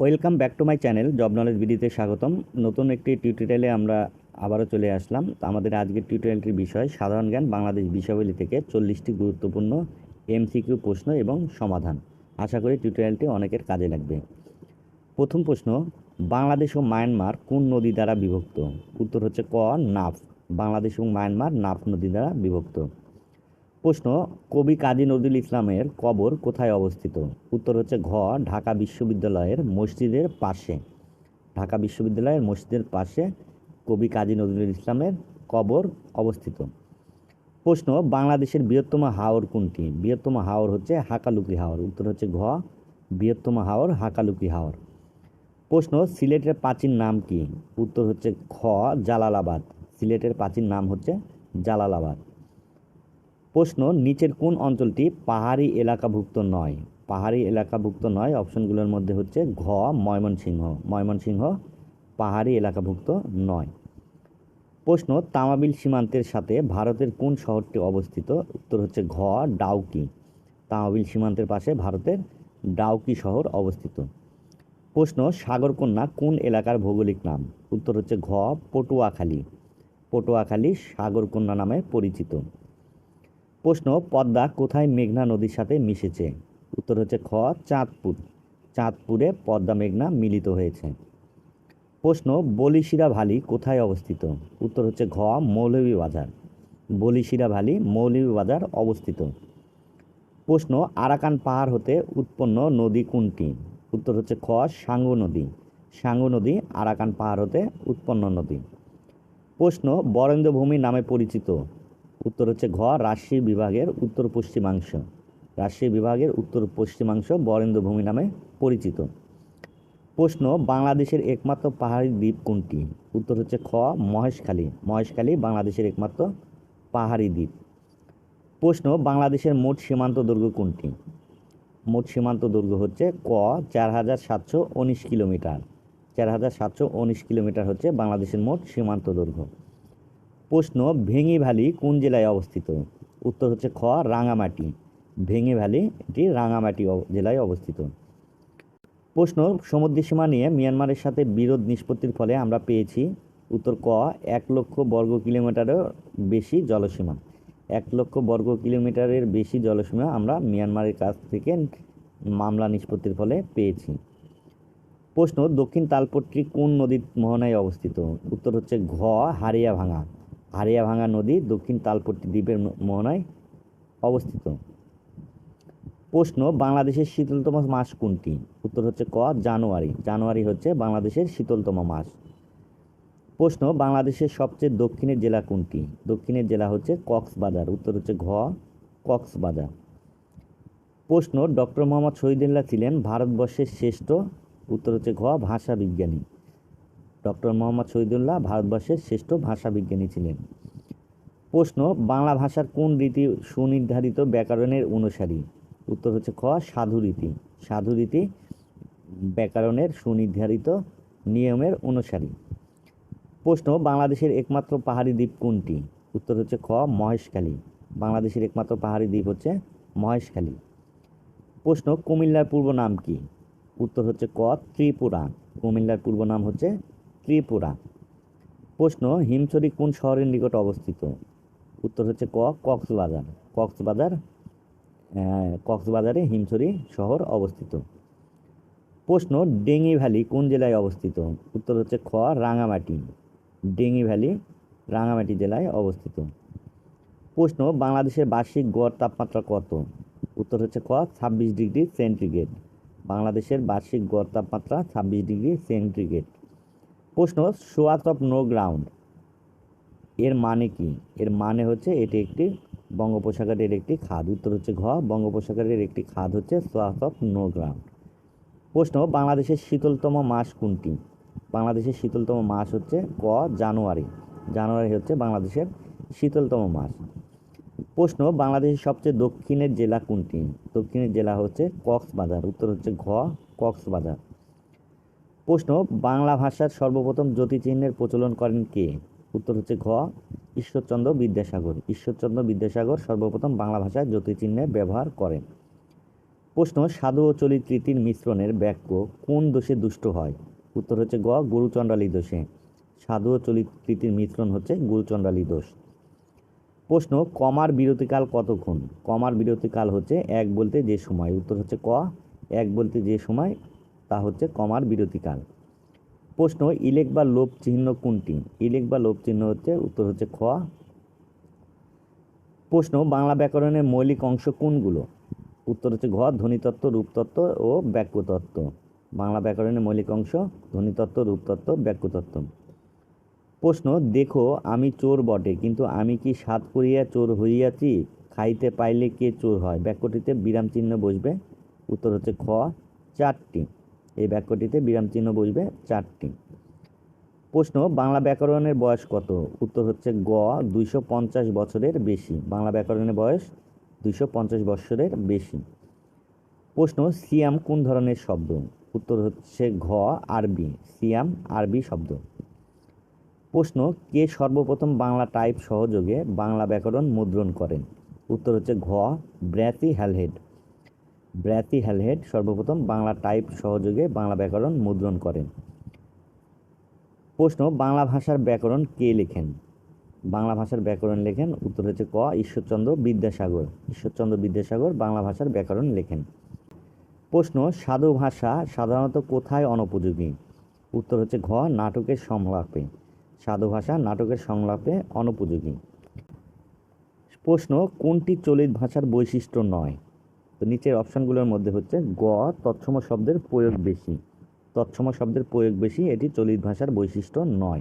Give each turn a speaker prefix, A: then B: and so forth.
A: Welcome back to my channel job knowledge বিডিতে স্বাগতম। নতুন একটি টিউটোরিয়ালে আমরা আবারও চলে আসলাম। আমাদের আজকের টিউটোরিয়ালটির বিষয়, সাধারণ জ্ঞান বাংলাদেশ বিষয়াবলী থেকে চল্লিশটি গুরুত্বপূর্ণ এমসিকিউ প্রশ্ন এবং সমাধান। আশা করি টিউটোরিয়ালটি অনেকের কাজে লাগবে। প্রথম প্রশ্ন, বাংলাদেশ ও মায়ানমার কোন নদী দ্বারা বিভক্ত? উত্তর হচ্ছে ক, নাফ। বাংলাদেশ এবং মায়ানমার নাফ নদী দ্বারা বিভক্ত। প্রশ্ন, কবি কাজী নজরুল ইসলামের কবর কোথায় অবস্থিত? উত্তর হচ্ছে ঘ, ঢাকা বিশ্ববিদ্যালয়ের মসজিদের পাশে। ঢাকা বিশ্ববিদ্যালয়ের মসজিদের পাশে কবি কাজী নজরুল ইসলামের কবর অবস্থিত। প্রশ্ন, বাংলাদেশের বৃহত্তম হাওর কোনটি? বৃহত্তম হাওর হচ্ছে হাকালুকি হাওর। উত্তর হচ্ছে ঘ, বৃহত্তম হাওর হাকালুকি হাওর। প্রশ্ন, সিলেটের প্রাচীন নাম কি? উত্তর হচ্ছে খ, জালালাবাদ। সিলেটের প্রাচীন নাম হচ্ছে জালালাবাদ। প্রশ্ন, নিচের কোন অঞ্চলটি পাহাড়ি এলাকাভুক্ত নয়? পাহাড়ি এলাকাভুক্ত নয়, অপশনগুলোর মধ্যে হচ্ছে ঘ, ময়মনসিংহ। ময়মনসিংহ পাহাড়ি এলাকাভুক্ত নয়। প্রশ্ন, তামাবিল সীমান্তের সাথে ভারতের কোন শহরটি অবস্থিত? উত্তর হচ্ছে ঘ, ডাউকি। তামাবিল সীমান্তের পাশে ভারতের ডাউকি শহর অবস্থিত। প্রশ্ন, সাগরকন্যা কোন এলাকার ভৌগোলিক নাম? উত্তর হচ্ছে ঘ, পটুয়াখালী। পটুয়াখালী সাগরকন্যা নামে পরিচিত। প্রশ্ন, পদ্মা কোথায় মেঘনা নদীর সাথে মিশেছে? উত্তর হচ্ছে খ, চাঁদপুর। চাঁদপুরে পদ্মা মেঘনা মিলিত হয়েছে। প্রশ্ন, বলিশিরা ভ্যালি কোথায় অবস্থিত? উত্তর হচ্ছে ঘ মৌলভীবাজার বলিশিরা ভ্যালি মৌলভীবাজার অবস্থিত। প্রশ্ন, আরাকান পাহাড় হতে উৎপন্ন নদী কোনটি? উত্তর হচ্ছে খ, সাঙ্গু নদী। সাঙ্গু নদী, আরাকান পাহাড় হতে উৎপন্ন নদী। প্রশ্ন, বরেন্দ্রভূমি নামে পরিচিত। উত্তর হচ্ছে ঘ রাজশাহী বিভাগের উত্তর পশ্চিমাংশ। রাজশাহী বিভাগের উত্তর পশ্চিমাংশ বরেন্দ্রভূমি নামে পরিচিত। প্রশ্ন, বাংলাদেশের একমাত্র পাহাড়ি দ্বীপ কোনটি? উত্তর হচ্ছে খ, মহেশখালী। মহেশখালী বাংলাদেশের একমাত্র পাহাড়ি দ্বীপ। প্রশ্ন, বাংলাদেশের মোট সীমান্ত দৈর্ঘ্য কোনটি? মোট সীমান্ত দৈর্ঘ্য হচ্ছে ক, চার হাজার সাতশো উনিশ কিলোমিটার। চার হাজার সাতশো উনিশ কিলোমিটার হচ্ছে বাংলাদেশের মোট সীমান্ত দৈর্ঘ্য। প্রশ্ন, ভেঙি ভ্যালি কোন জেলায় অবস্থিত? উত্তর হচ্ছে খ, রাঙামাটি। ভেঙি ভ্যালি এটি রাঙামাটি জেলায় অবস্থিত। প্রশ্ন সমুদ্র সীমা নিয়ে মিয়ানমারের সাথে বিরোধ নিষ্পত্তির ফলে আমরা পেয়েছি, উত্তর ক, এক লক্ষ বর্গ কিলোমিটারও বেশি জলসীমা। এক লক্ষ বর্গ কিলোমিটারের বেশি জলসীমা আমরা মিয়ানমারের কাছ থেকে মামলা নিষ্পত্তির ফলে পেয়েছি। প্রশ্ন, দক্ষিণ তালপট্টি কোন নদীর মোহনায় অবস্থিত? উত্তর হচ্ছে ঘ হারিয়াভাঙা হারিয়াভাঙা নদী দক্ষিণ তালপট্টি দ্বীপের মোহনায় অবস্থিত। প্রশ্ন, বাংলাদেশের শীতলতম মাস কোনটি? উত্তর হচ্ছে ক, জানুয়ারি। জানুয়ারি হচ্ছে বাংলাদেশের শীতলতম মাস। প্রশ্ন, বাংলাদেশের সবচেয়ে দক্ষিণের জেলা কোনটি? দক্ষিণের জেলা হচ্ছে কক্সবাজার। উত্তর হচ্ছে ঘ, কক্সবাজার। প্রশ্ন, ডক্টর মোহাম্মদ শহীদুল্লাহ ছিলেন ভারতবর্ষের শ্রেষ্ঠ, উত্তর হচ্ছে ঘ, ভাষা বিজ্ঞানী। ডক্টর মোহাম্মদ শহীদুল্লাহ ভারতবর্ষের শ্রেষ্ঠ ভাষা বিজ্ঞানী ছিলেন। প্রশ্ন, বাংলা ভাষার কোন রীতি সুনির্ধারিত ব্যাকরণের অনুসারী? উত্তর হচ্ছে খ, সাধু রীতি। সাধু রীতি ব্যাকরণের সুনির্ধারিত নিয়মের অনুসারী। প্রশ্ন, বাংলাদেশের একমাত্র পাহাড়ি দ্বীপ কোনটি? উত্তর হচ্ছে খ, মহেশখালী। বাংলাদেশের একমাত্র পাহাড়ি দ্বীপ হচ্ছে মহেশখালী। প্রশ্ন, কুমিল্লার পূর্ব নাম কি? উত্তর হচ্ছে ক, ত্রিপুরা। কুমিল্লার পূর্ব নাম হচ্ছে ত্রিপুরা। প্রশ্ন, হিমছড়ি কোন শহরের নিকট অবস্থিত? উত্তর হচ্ছে ক, কক্সবাজার। কক্সবাজার কক্সবাজারে হিমছড়ি শহর অবস্থিত। প্রশ্ন, ডেঙ্গি ভ্যালি কোন জেলায় অবস্থিত? উত্তর হচ্ছে খ, রাঙামাটি। ডেঙ্গি ভ্যালি রাঙামাটি জেলায় অবস্থিত। প্রশ্ন, বাংলাদেশের বার্ষিক গড় তাপমাত্রা কত? উত্তর হচ্ছে ক ছাব্বিশ ডিগ্রি সেন্টিগ্রেড। বাংলাদেশের বার্ষিক গড় তাপমাত্রা ছাব্বিশ ডিগ্রি সেন্টিগ্রেড। প্রশ্ন সোয়াত অফ নো গ্রাউন্ড এর মানে কি? এর মানে হচ্ছে এটি একটি বঙ্গোপসাগরের একটি খাদ। উত্তর হচ্ছে ঘ, বঙ্গোপসাগরের একটি খাদ হচ্ছে সোয়াত অফ নো গ্রাউন্ড প্রশ্ন, বাংলাদেশের শীতলতম মাস কোনটি? বাংলাদেশের শীতলতম মাস হচ্ছে ক জানুয়ারি। জানুয়ারি হচ্ছে বাংলাদেশের শীতলতম মাস। প্রশ্ন, বাংলাদেশের সবচেয়ে দক্ষিণের জেলা কোনটি? দক্ষিণের জেলা হচ্ছে কক্সবাজার। উত্তর হচ্ছে ঘ, কক্সবাজার। প্রশ্ন, বাংলা ভাষার সর্বপ্রথম জ্যোতিচিহ্নের প্রচলন করেন কে? উত্তর হচ্ছে ঘ, ঈশ্বরচন্দ্র বিদ্যাসাগর। ঈশ্বরচন্দ্র বিদ্যাসাগর সর্বপ্রথম বাংলা ভাষায় জ্যোতিচিহ্নের ব্যবহার করেন। প্রশ্ন, সাধু ও চলিত রীতির মিশ্রণের বাক্য কোন দোষে দুষ্ট হয়? উত্তর হচ্ছে গ গুরুচণ্ডালী দোষে। সাধু ও চলিত রীতির মিশ্রণ হচ্ছে গুরুচণ্ডালী দোষ। প্রশ্ন, কমার বিরতিকাল কতক্ষণ? কমার বিরতিকাল হচ্ছে এক বলতে যে সময়। উত্তর হচ্ছে ক, এক বলতে যে সময় তা হচ্ছে কমার বিরতিকাল প্রশ্ন, ইলেক বা লোপ চিহ্ন কোনটি? ইলেক বা লোপ চিহ্ন হচ্ছে, উত্তর হচ্ছে খ। প্রশ্ন, বাংলা ব্যাকরণের মৌলিক অংশ কোনগুলো? উত্তর হচ্ছে ঘ, ধ্বনিতত্ত্ব, রূপতত্ত্ব ও বাক্যতত্ত্ব। বাংলা ব্যাকরণের মৌলিক অংশ, ধ্বনিতত্ত্ব, রূপতত্ত্ব, বাক্যতত্ত্ব। প্রশ্ন, দেখো, আমি চোর বটে, কিন্তু আমি কি সাত করিয়া চোর হইয়াছি? খাইতে পাইলে কে চোর হয়? বাক্যটিতে বিরাম চিহ্ন বসবে। উত্তর হচ্ছে খ। চারটি। এই বাক্যটিতে বিরাম চিহ্ন বসবে চারটি। প্রশ্ন, বাংলা ব্যাকরণের বয়স কত? উত্তর হচ্ছে গ, দুইশো পঞ্চাশ বছরের বেশি। বাংলা ব্যাকরণের বয়স দুইশো পঞ্চাশ বছরের বেশি। প্রশ্ন, সিয়াম কোন ধরনের শব্দ? উত্তর হচ্ছে ঘ, আরবি। সিয়াম, আরবি শব্দ। প্রশ্ন, কে সর্বপ্রথম বাংলা টাইপ সহযোগে বাংলা ব্যাকরণ মুদ্রণ করেন? উত্তর হচ্ছে ঘ ব্র্যাতি হ্যালহেড। ব্র্যাতি হ্যালহেড সর্বপ্রথম বাংলা টাইপ সহযোগে বাংলা ব্যাকরণ মুদ্রণ করেন। প্রশ্ন, বাংলা ভাষার ব্যাকরণ কে লেখেন? বাংলা ভাষার ব্যাকরণ লেখেন, উত্তর হচ্ছে ক, ঈশ্বরচন্দ্র বিদ্যাসাগর। ঈশ্বরচন্দ্র বিদ্যাসাগর বাংলা ভাষার ব্যাকরণ লেখেন। প্রশ্ন, সাধু ভাষা সাধারণত কোথায় অনুপযোগী? উত্তর হচ্ছে ঘ, নাটকের সংলাপে। সাধু ভাষা নাটকের সংলাপে অনুপযোগী। প্রশ্ন, কোনটি চলিত ভাষার বৈশিষ্ট্য নয়? তো নিচের অপশানগুলোর মধ্যে হচ্ছে গ, তৎসম শব্দের প্রয়োগ বেশি। তৎসম শব্দের প্রয়োগ বেশি, এটি চলিত ভাষার বৈশিষ্ট্য নয়।